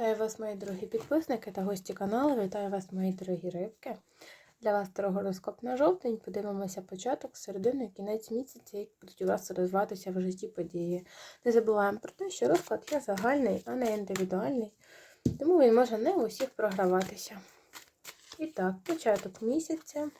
Вітаю вас, мої дорогі підписники та гості каналу. Вітаю вас, мої дорогі рибки. Для вас гороскоп на жовтень. Подивимося початок, середину і кінець місяця, як будуть у вас розвиватися в житті події. Не забуваємо про те, що розклад є загальний, а не індивідуальний, тому він може не у всіх програватися. І так, початок місяця.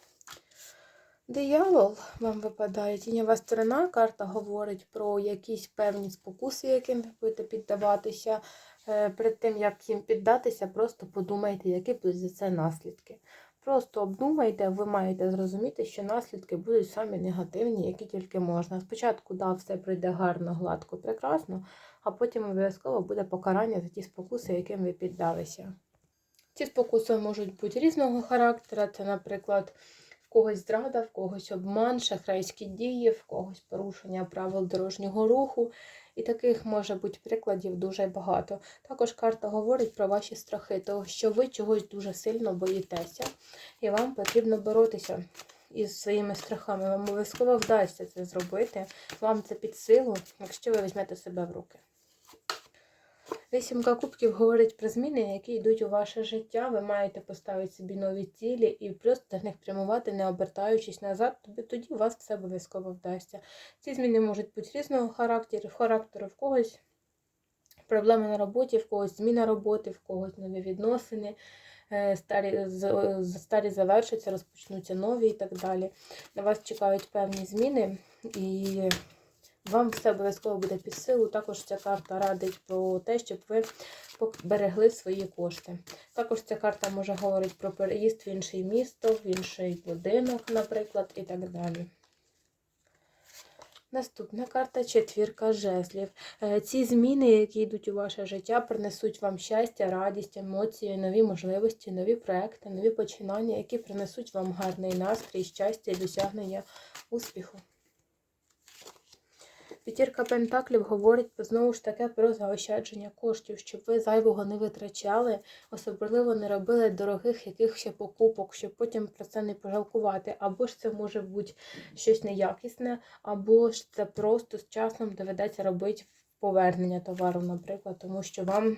Диявол вам випадає. Тіньова сторона. Карта говорить про якісь певні спокуси, яким ви будете піддаватися. Е, Перед тим, як їм піддатися, просто подумайте, які будуть за це наслідки. Просто обдумайте, ви маєте зрозуміти, що наслідки будуть самі негативні, які тільки можна. Спочатку да, все пройде гарно, гладко, прекрасно, а потім обов'язково буде покарання за ті спокуси, яким ви піддалися. Ці спокуси можуть бути різного характеру. Це, наприклад, в когось зрада, в когось обман, шахрайські дії, в когось порушення правил дорожнього руху. І таких може бути прикладів дуже багато. Також карта говорить про ваші страхи, того, що ви чогось дуже сильно боїтеся, і вам потрібно боротися із своїми страхами. Вам обов'язково вдасться це зробити. Вам це під силу, якщо ви візьмете себе в руки. Вісімка кубків говорить про зміни, які йдуть у ваше життя. Ви маєте поставити собі нові цілі і просто до них прямувати, не обертаючись назад, тобі тоді у вас все обов'язково вдасться. Ці зміни можуть бути різного характеру, характеру в когось проблеми на роботі, в когось зміна роботи, в когось нові відносини. е, Старі, старі завершаться, розпочнуться нові і так далі. На вас чекають певні зміни, і вам все обов'язково буде під силу. Також ця карта радить про те, щоб ви берегли свої кошти. Також ця карта може говорити про переїзд в інше місто, в інший будинок, наприклад, і так далі. Наступна карта четвірка жезлів. Е, Ці зміни, які йдуть у ваше життя, принесуть вам щастя, радість, емоції, нові можливості, нові проекти, нові починання, які принесуть вам гарний настрій, щастя і досягнення успіху. П'ятірка Пентаклів говорить знову ж таки про заощадження коштів, щоб ви зайвого не витрачали, особливо не робили дорогих якихось покупок, щоб потім про це не пожалкувати. Або ж це може бути щось неякісне, або ж це просто з часом доведеться робити повернення товару, наприклад, тому що вам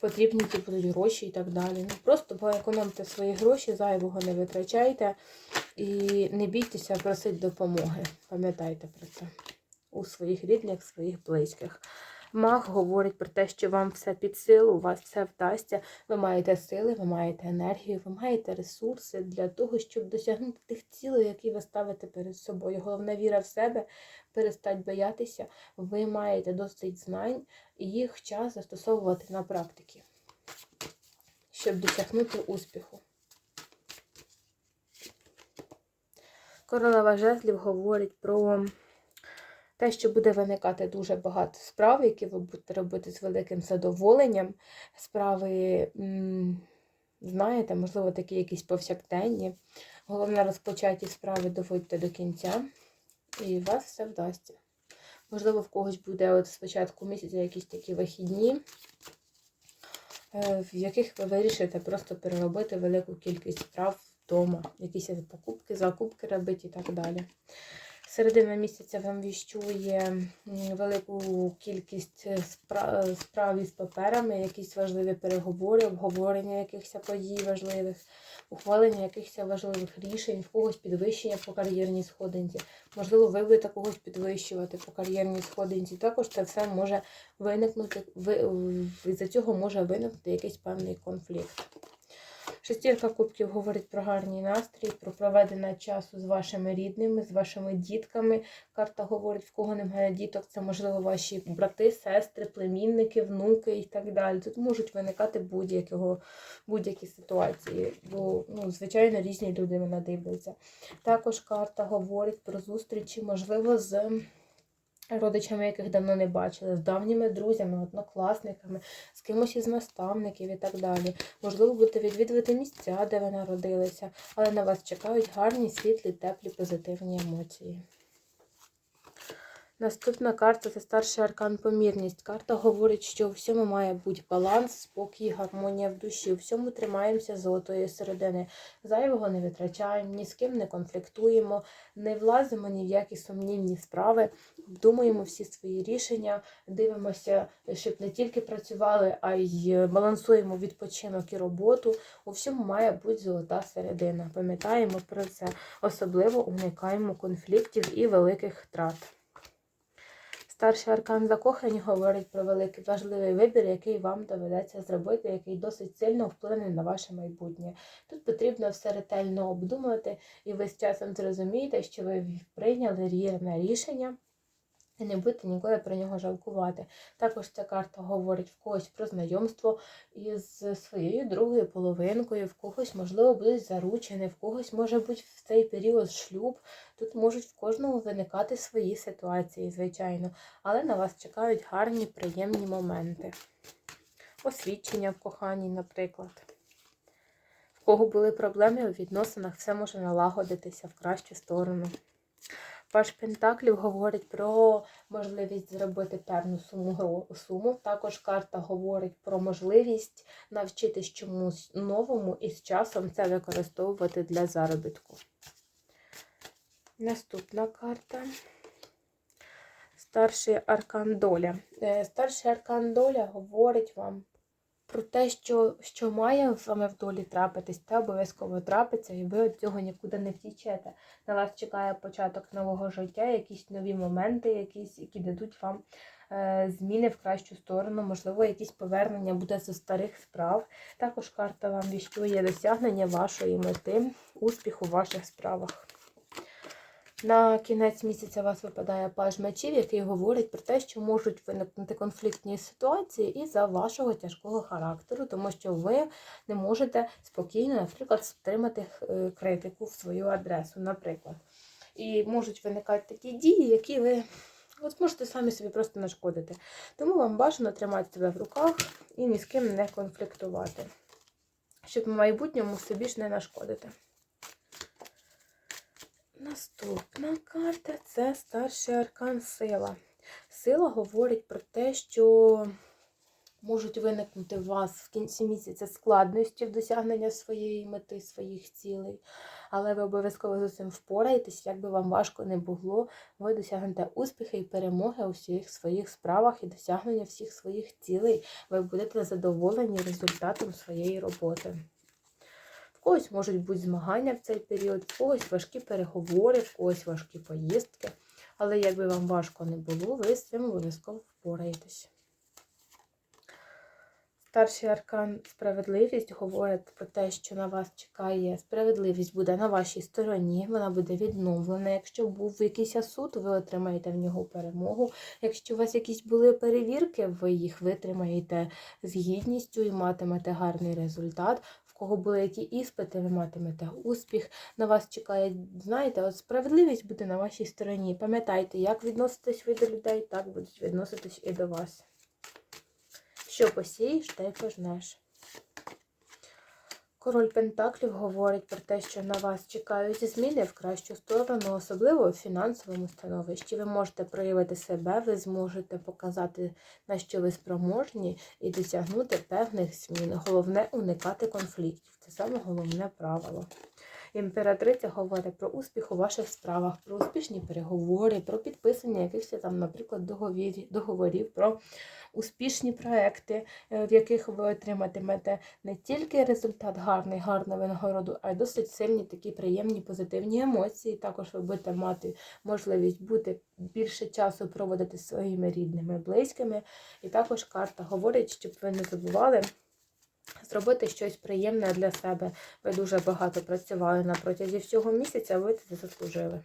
потрібні ті будуть гроші і так далі. Ну, Просто поекономте свої гроші, зайвого не витрачайте і не бійтеся просити допомоги. Пам'ятайте про це у своїх рідних, своїх близьких. Маг говорить про те, що вам все під силу, у вас все вдасться. Ви маєте сили, ви маєте енергію, ви маєте ресурси для того, щоб досягнути тих цілей, які ви ставите перед собою. Головна віра в себе, перестать боятися. Ви маєте досить знань і їх час застосовувати на практиці, щоб досягнути успіху. Королева жезлів говорить про те, що буде виникати дуже багато справ, які ви будете робити з великим задоволенням. Справи, знаєте, можливо, такі якісь повсякденні. Головне, розпочаті справи доводьте до кінця, і у вас все вдасться. Можливо, в когось буде от спочатку місяця якісь такі вихідні, е, в яких ви вирішите просто переробити велику кількість справ вдома, якісь покупки, закупки робити і так далі. Середина місяця вам віщує велику кількість е, спра- справ із паперами, якісь важливі переговори, обговорення якихось подій важливих, ухвалення якихось важливих рішень, в когось підвищення по кар'єрній сходинці. Можливо, ви будете когось підвищувати по кар'єрній сходинці. Також це все може виникнути, ви- з-за цього може виникнути якийсь певний конфлікт. Шестірка кубків говорить про гарний настрій, про проведення часу з вашими рідними, з вашими дітками. Карта говорить, в кого немає діток, це можливо ваші брати, сестри, племінники, внуки і так далі. Тут можуть виникати будь-якого будь-які ситуації, бо ну, звичайно різні люди надивляться. Також карта говорить про зустрічі, можливо, з родичами, яких давно не бачили, з давніми друзями, однокласниками, з кимось із наставників і так далі. Можливо, будете відвідувати місця, де ви народилися, але на вас чекають гарні, світлі, теплі, позитивні емоції. Наступна карта це старший аркан помірність. Карта говорить, що у всьому має бути баланс, спокій, гармонія в душі. У всьому тримаємося золотої середини. Зайвого не витрачаємо, ні з ким не конфліктуємо, не влазимо ні в які сумнівні справи, обдумуємо всі свої рішення, дивимося, щоб не тільки працювали, а й балансуємо відпочинок і роботу. У всьому має бути золота середина. Пам'ятаємо про це. Особливо уникаємо конфліктів і великих втрат. Старший аркан закохані говорить про великий важливий вибір, який вам доведеться зробити, який досить сильно вплине на ваше майбутнє. Тут потрібно все ретельно обдумати, і ви з часом зрозумієте, що ви прийняли вірне рішення. І не будете ніколи про нього жалкувати. Також ця карта говорить в когось про знайомство із своєю другою половинкою, в когось, можливо, будуть заручені, в когось може бути в цей період шлюб. Тут можуть в кожному виникати свої ситуації, звичайно, але на вас чекають гарні, приємні моменти. Освідчення в коханні, наприклад. В кого були проблеми у відносинах, все може налагодитися в кращу сторону. Паш Пентаклів говорить про можливість зробити певну суму. суму. Також карта говорить про можливість навчитись чомусь новому і з часом це використовувати для заробітку. Наступна карта. Старший аркан доля. Е, Старший аркан доля говорить вам про те, що, що має вами в долі трапитись, те обов'язково трапиться, і ви від цього нікуди не втічете. На вас чекає початок нового життя, якісь нові моменти, якісь, які дадуть вам е, зміни в кращу сторону, можливо, якісь повернення буде зі старих справ. Також карта вам віщує досягнення вашої мети, успіху в ваших справах. На кінець місяця вас випадає паж мечів, який говорить про те, що можуть виникнути конфліктні ситуації із-за вашого тяжкого характеру, тому що ви не можете спокійно, наприклад, стримати е, критику в свою адресу, наприклад. І можуть виникати такі дії, які ви от можете самі собі просто нашкодити. Тому вам бажано тримати себе в руках і ні з ким не конфліктувати, щоб в майбутньому собі ж не нашкодити. Наступна карта це старший аркан сила. Сила говорить про те, що можуть виникнути у вас в кінці місяця складності в досягнення своєї мети, своїх цілей. Але ви обов'язково з цим впораєтесь, як би вам важко не було, ви досягнете успіхи і перемоги у всіх своїх справах і досягнення всіх своїх цілей. Ви будете задоволені результатом своєї роботи. В когось можуть бути змагання в цей період, в когось важкі переговори, в когось важкі поїздки. Але як би вам важко не було, ви з цим обов'язково впораєтесь. Старший аркан справедливість говорить про те, що на вас чекає справедливість буде на вашій стороні, вона буде відновлена. Якщо був якийсь суд, ви отримаєте в нього перемогу. Якщо у вас якісь були перевірки, ви їх витримаєте з гідністю і матимете гарний результат. Кого були які іспити, ви матимете успіх. На вас чекає, знаєте, от справедливість буде на вашій стороні. Пам'ятайте, як відноситесь ви до людей, так будуть відноситись і до вас. Що посієш, те й пожнеш. Король Пентаклів говорить про те, що на вас чекають зміни в кращу сторону, особливо у фінансовому становищі. Ви можете проявити себе, ви зможете показати, на що ви спроможні, і досягнути певних змін. Головне уникати конфліктів. Це саме головне правило. Імператриця говорить про успіх у ваших справах, про успішні переговори, про підписання якихось там, наприклад, договірів, договорів, про успішні проекти, е, в яких ви отриматимете не тільки результат гарний, гарну винагороду, а й досить сильні такі приємні позитивні емоції. Також ви будете мати можливість бути більше часу проводити своїми рідними, близькими. І також карта говорить, щоб ви не забували. Зробити щось приємне для себе. Ви дуже багато працювали на протязі всього місяця, ви це заслужили.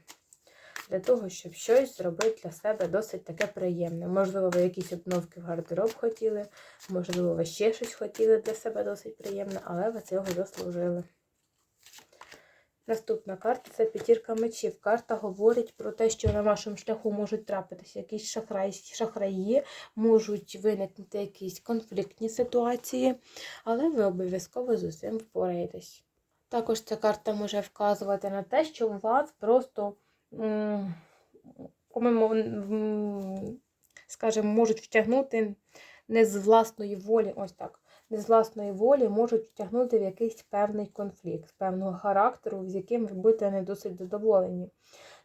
Для того, щоб щось зробити для себе досить таке приємне. Можливо, ви якісь обновки в гардероб хотіли, можливо, ви ще щось хотіли для себе досить приємне, але ви цього заслужили. Наступна карта це п'ятірка мечів. Карта говорить про те, що на вашому шляху можуть трапитися якісь шахраї, шахраї, можуть виникнути якісь конфліктні ситуації, але ви обов'язково з усім впораєтесь. Також ця карта може вказувати на те, що у вас просто скажімо, можуть втягнути не з власної волі, ось так, не з власної волі можуть втягнути в якийсь певний конфлікт, певного характеру, з яким ви не досить задоволені.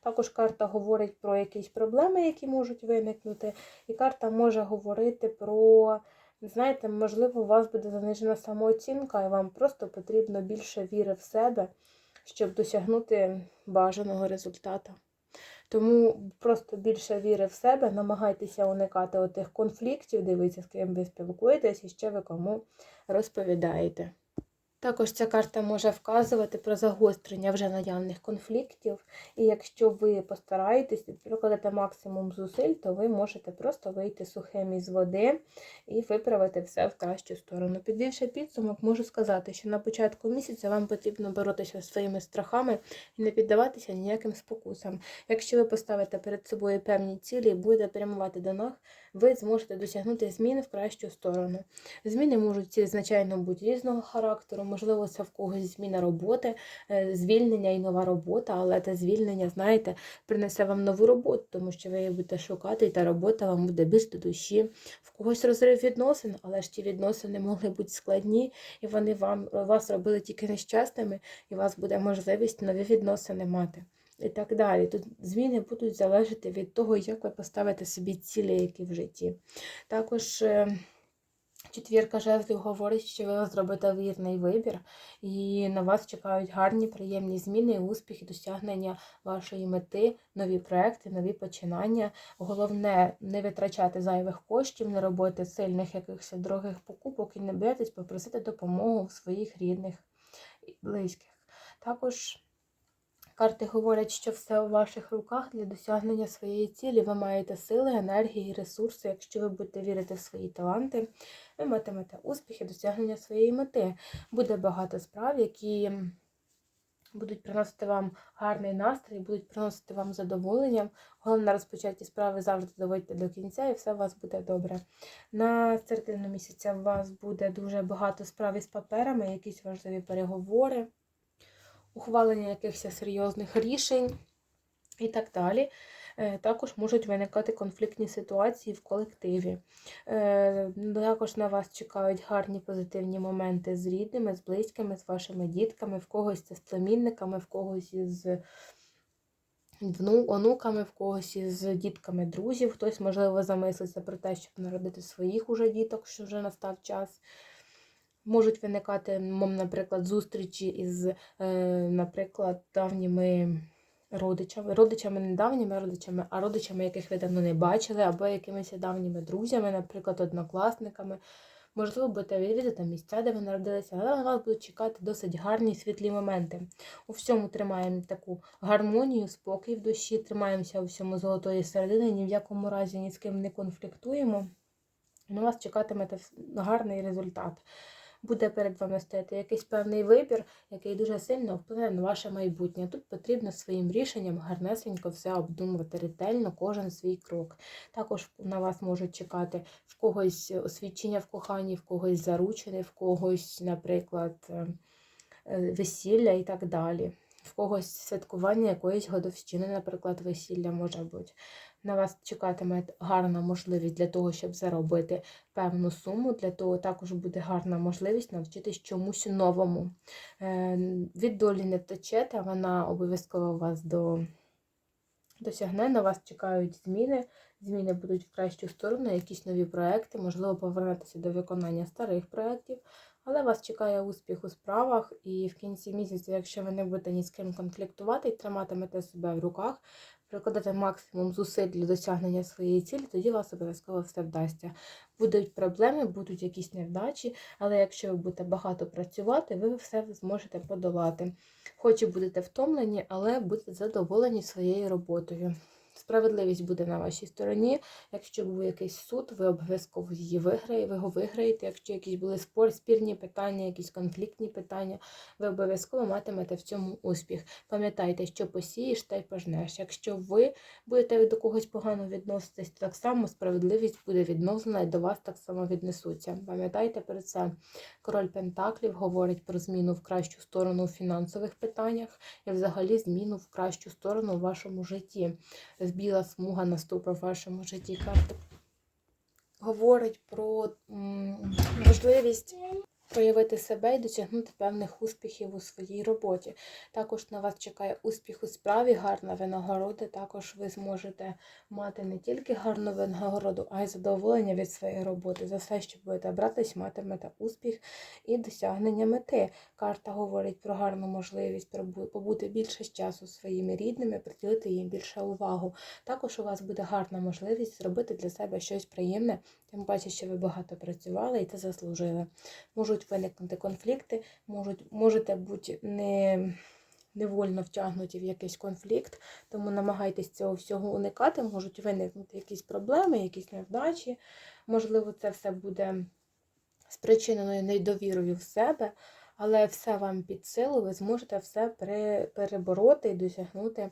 Також карта говорить про якісь проблеми, які можуть виникнути, і карта може говорити про, знаєте, можливо, у вас буде занижена самооцінка, і вам просто потрібно більше віри в себе, щоб досягнути бажаного результату. Тому просто більше віри в себе, намагайтеся уникати отих конфліктів, дивіться, з ким ви спілкуєтесь і ще ви кому розповідаєте. Також ця карта може вказувати про загострення вже наявних конфліктів, і якщо ви постараєтесь прикладете максимум зусиль, то ви можете просто вийти сухим із води і виправити все в кращу сторону. Підвівши підсумок, можу сказати, що на початку місяця вам потрібно боротися зі своїми страхами і не піддаватися ніяким спокусам. Якщо ви поставите перед собою певні цілі і будете прямувати до них, ви зможете досягнути зміни в кращу сторону. Зміни можуть звичайно бути різного характеру, можливо, це в когось зміна роботи, е, звільнення і нова робота, але те звільнення, знаєте, принесе вам нову роботу, тому що ви її будете шукати, і та робота вам буде більш до душі. В когось розрив відносин, але ж ті відносини могли бути складні, і вони вам вас робили тільки нещасними, і у вас буде можливість нові відносини мати. І так далі. Тут зміни будуть залежати від того, як ви поставите собі цілі, які в житті. Також е, четвірка жезлів говорить, що ви зробите вірний вибір, і на вас чекають гарні, приємні зміни, успіхи, досягнення вашої мети, нові проекти, нові починання. Головне не витрачати зайвих коштів, не робити сильних якихось дорогих покупок і не боятись попросити допомогу своїх рідних і близьких. Також. Карти говорять, що все у ваших руках для досягнення своєї цілі. Ви маєте сили, енергії, ресурси. Якщо ви будете вірити в свої таланти, ви матимете успіхи, досягнення своєї мети. Буде багато справ, які будуть приносити вам гарний настрій, будуть приносити вам задоволення. Головне розпочаті справи завжди доводьте до кінця, і все у вас буде добре. На середину місяця у вас буде дуже багато справ із паперами, якісь важливі переговори ухвалення якихось серйозних рішень і так далі. Е, також можуть виникати конфліктні ситуації в колективі. Е, також на вас чекають гарні позитивні моменти з рідними, з близькими, з вашими дітками, в когось з племінниками, в когось із онуками, в когось із дітками друзів. Хтось, можливо, замислиться про те, щоб народити своїх уже діток, що вже настав час. Можуть виникати, наприклад, зустрічі із, е, наприклад, давніми родичами. Родичами не давніми родичами, а родичами, яких ви давно не бачили, або якимись давніми друзями, наприклад, однокласниками. Можливо, будете відвідати місця, де ви народилися, але на вас будуть чекати досить гарні світлі моменти. У всьому тримаємо таку гармонію, спокій в душі, тримаємося у всьому золотої середини, ні в якому разі ні з ким не конфліктуємо. На вас чекатиме гарний результат буде перед вами стояти якийсь певний вибір, який дуже сильно вплине на ваше майбутнє. Тут потрібно своїм рішенням гарнесенько все обдумувати ретельно, кожен свій крок. Також на вас можуть чекати в когось освідчення в коханні, в когось заручене, в когось, наприклад, е, е, весілля і так далі. В когось святкування якоїсь годовщини, наприклад, весілля може бути на вас чекатиме гарна можливість для того, щоб заробити певну суму. Для того також буде гарна можливість навчитись чомусь новому. Е, від долі не втечете, вона обов'язково вас до. Досягне, на вас чекають зміни. Зміни будуть в кращу сторону, якісь нові проекти, можливо, повернутися до виконання старих проєктів, але вас чекає успіх у справах, і в кінці місяця, якщо ви не будете ні з ким конфліктувати і триматимете себе в руках, прикладати максимум зусиль для досягнення своєї цілі, тоді вас обов'язково все вдасться. Будуть проблеми, будуть якісь невдачі, але якщо ви будете багато працювати, ви все зможете подолати. Хоч і будете втомлені, але будете задоволені своєю роботою. Справедливість буде на вашій стороні. Якщо був якийсь суд, ви обов'язково її виграєте, ви його виграєте. Якщо якісь були спор, спірні питання, якісь конфліктні питання, ви обов'язково матимете в цьому успіх. Пам'ятайте, що посієш, та й пожнеш. Якщо ви будете до когось погано відноситись, так само справедливість буде відновлена і до вас так само віднесуться. Пам'ятайте про це. Король Пентаклів говорить про зміну в кращу сторону у фінансових питаннях і взагалі зміну в кращу сторону у вашому житті біла смуга наступить в вашому житті. Карта говорить про можливість проявити себе і досягнути певних успіхів у своїй роботі. Також на вас чекає успіх у справі, гарна винагорода. Також ви зможете мати не тільки гарну винагороду, а й задоволення від своєї роботи. За все, що будете братись, матимете успіх і досягнення мети. Карта говорить про гарну можливість побути більше часу своїми рідними, приділити їм більше увагу. Також у вас буде гарна можливість зробити для себе щось приємне, тим паче, що ви багато працювали і це заслужили. Можуть виникнути конфлікти, можуть, можете бути не, невольно втягнуті в якийсь конфлікт, тому намагайтесь цього всього уникати, можуть виникнути якісь проблеми, якісь невдачі. Можливо, це все буде спричиненою недовірою в себе, але все вам під силу, ви зможете все пере- перебороти і досягнути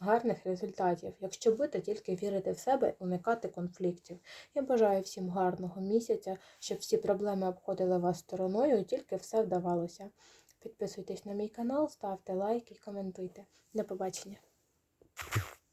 гарних результатів. Якщо будете тільки вірити в себе, уникати конфліктів. Я бажаю всім гарного місяця, щоб всі проблеми обходили вас стороною і тільки все вдавалося. Підписуйтесь на мій канал, ставте лайки і коментуйте. До побачення!